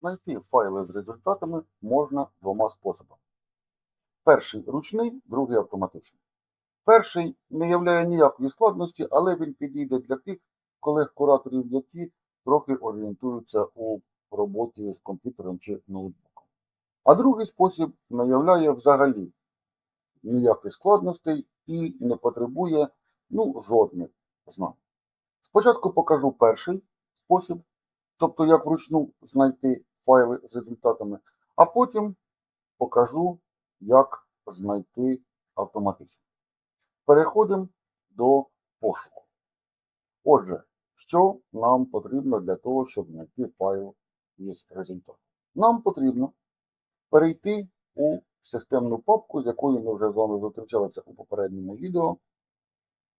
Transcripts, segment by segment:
Знайти файли з результатами можна двома способами. Перший ручний, другий автоматичний. Перший не являє ніякої складності, але він підійде для тих колег-кураторів, які трохи орієнтуються у роботі з комп'ютером чи ноутбуком. А другий спосіб не являє взагалі ніяких складностей і не потребує ну, жодних знань. Спочатку покажу перший спосіб, тобто як вручну знайти файли з результатами, а потім покажу, як знайти автоматично. Переходимо до пошуку. Отже, що нам потрібно для того, щоб знайти файл із результатом? Нам потрібно перейти у системну папку, з якою ми вже з вами зустрічалися у попередньому відео,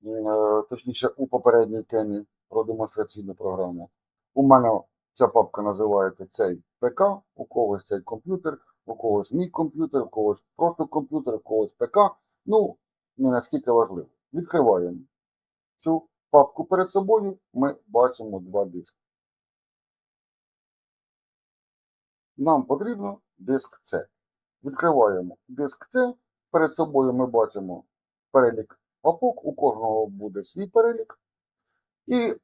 е, точніше у попередній темі про демонстраційну програму. У мене ця папка називається цей ПК, у когось цей комп'ютер, у когось мій комп'ютер, у когось просто комп'ютер, у когось ПК. Ну, не наскільки важливо. Відкриваємо цю папку перед собою, ми бачимо два диски. Нам потрібно диск С. Відкриваємо диск С. Перед собою ми бачимо перелік папок, у кожного буде свій перелік. І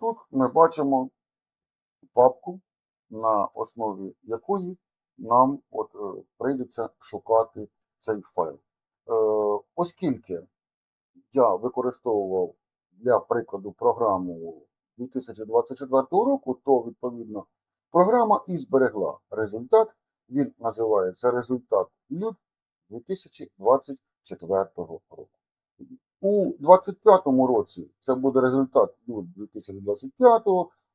тут ми бачимо папку, на основі якої нам от, е, прийдеться шукати цей файл. Е, оскільки я використовував для прикладу програму 2024 року, то відповідно програма і зберегла результат. Він називається результат LUT 2024 року. У 2025 році це буде результат LUT 2025,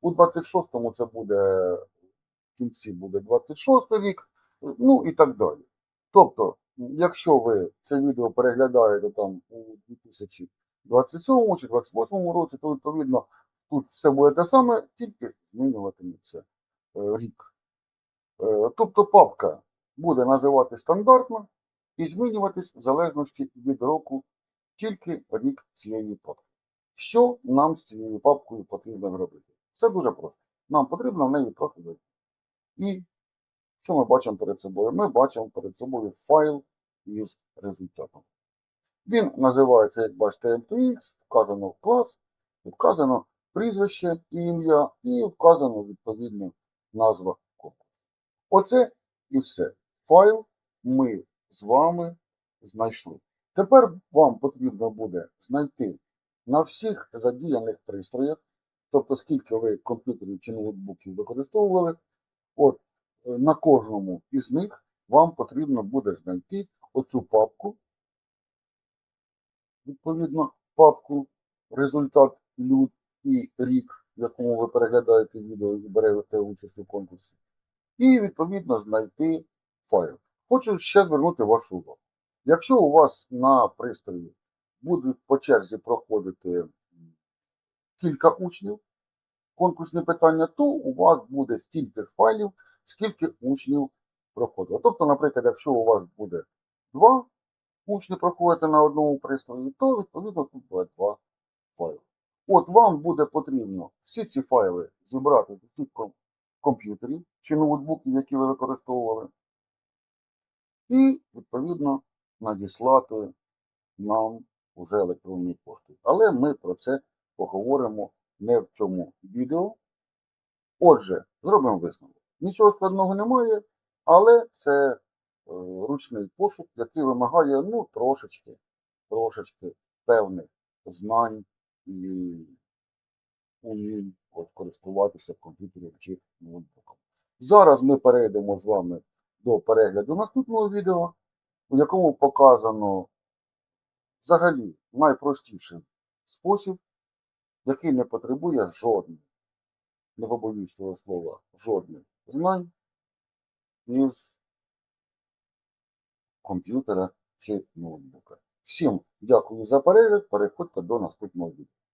у 26-му це буде в кінці буде 26 рік, ну і так далі. Тобто, якщо ви це відео переглядаєте там у 2027 чи 2028 році, то відповідно тут все буде те саме, тільки змінюватиметься е, рік. Е, Тобто папка буде називати стандартно і змінюватись в залежності від року тільки рік цієї папки. Що нам з цією папкою потрібно робити? Все дуже просто. Нам потрібно в неї трохи. І що ми бачимо перед собою? Ми бачимо перед собою файл із результатом. Він називається, як бачите, MTX, вказано клас, вказано прізвище і ім'я, і вказано відповідно назва конкурсу. Оце і все. Файл ми з вами знайшли. Тепер вам потрібно буде знайти на всіх задіяних пристроях, тобто скільки ви комп'ютерів чи ноутбуків використовували, от е, на кожному із них вам потрібно буде знайти оцю папку, відповідно, папку результат люд і рік, в якому ви переглядаєте відео і берете участь у конкурсі, і відповідно знайти файл. Хочу ще звернути вашу увагу. Якщо у вас на пристрої будуть по черзі проходити кілька учнів, конкурсне питання, то у вас буде стільки файлів, скільки учнів проходило. Тобто, наприклад, якщо у вас буде два учні проходити на одному пристрої, то відповідно тут буде два файли. От вам буде потрібно всі ці файли зібрати з усіх комп'ютерів чи ноутбуків, які ви використовували, і відповідно надіслати нам уже електронною поштою. Але ми про це поговоримо не в цьому відео. Отже, зробимо висновок. Нічого складного немає, але це е, ручний пошук, який вимагає ну, трошечки, трошечки певних знань і умінь користуватися комп'ютером чи ноутбуком. Зараз ми перейдемо з вами до перегляду наступного відео, у якому показано взагалі найпростіший спосіб, який не потребує жодних, не побоюсь цього слова, жодних знань із комп'ютера чи ноутбука. Всім дякую за перегляд. Переходьте до наступного відео.